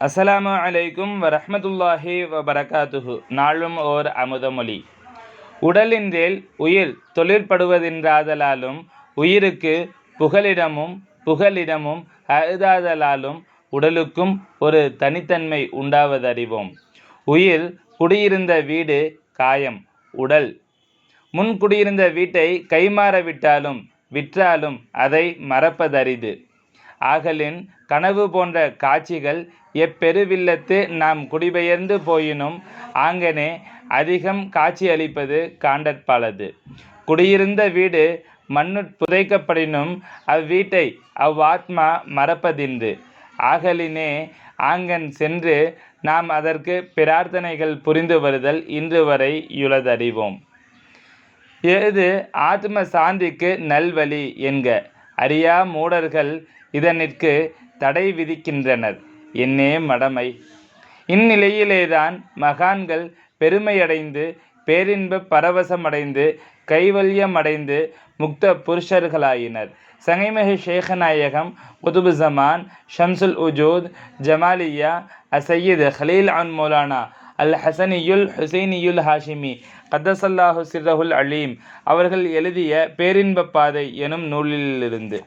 அஸ்ஸலாமு அலைக்கும் வரமத்துல்லாஹி வபரகாத்துஹு. நாளும் ஓர் அமுதமொழி. உடலின்றேல் உயிர் தொழிற்படுவதென்றாதலாலும் உயிருக்கு புகலிடமும் புகலிடமும் அழுதாதலாலும் உடலுக்கும் ஒரு தனித்தன்மை உண்டாவதறிவோம். உயிர் குடியிருந்த வீடு காயம் உடல். முன் குடியிருந்த வீட்டை கைமாற விட்டாலும் விற்றாலும் அதை மறப்பதரிது. ஆகலின் கனவு போன்ற காட்சிகள் எப்பெருவில்லத்து நாம் குடிபெயர்ந்து போயினும் ஆங்கனே அதிகம் காட்சியளிப்பது காண்டற்பாலது. குடியிருந்த வீடு மண்ணுட் புதைக்கப்படினும் அவ்வீட்டை அவ்வாத்மா மறப்பதின்று. ஆகலினே ஆங்கன் சென்று நாம் அதற்கு பிரார்த்தனைகள் புரிந்து வருதல் இன்று வரை யுளதறிவோம். எது ஆத்ம சாந்திக்கு நல்வழி என்க? அறியா மூடர்கள் இதனிற்கு தடை விதிக்கின்றனர். என்னே மடமை. இந்நிலையிலேதான் மகான்கள் பெருமையடைந்து பேரின்ப பரவசமடைந்து கைவல்யமடைந்து முக்த புருஷர்களாயினர். சங்கைமிகு ஷேகநாயகம் குதுபு ஜமான் ஷம்சுல் உஜூத் ஜமாலியா அசையீத் ஹலீல் அன் மௌலானா அல் ஹசனியுல் ஹுசைனியுல் ஹாஷிமி கதசல்லாஹு சிர்ரஹுல் அலீம் அவர்கள் எழுதிய பேரின்ப பாதை எனும் நூலிலிருந்து.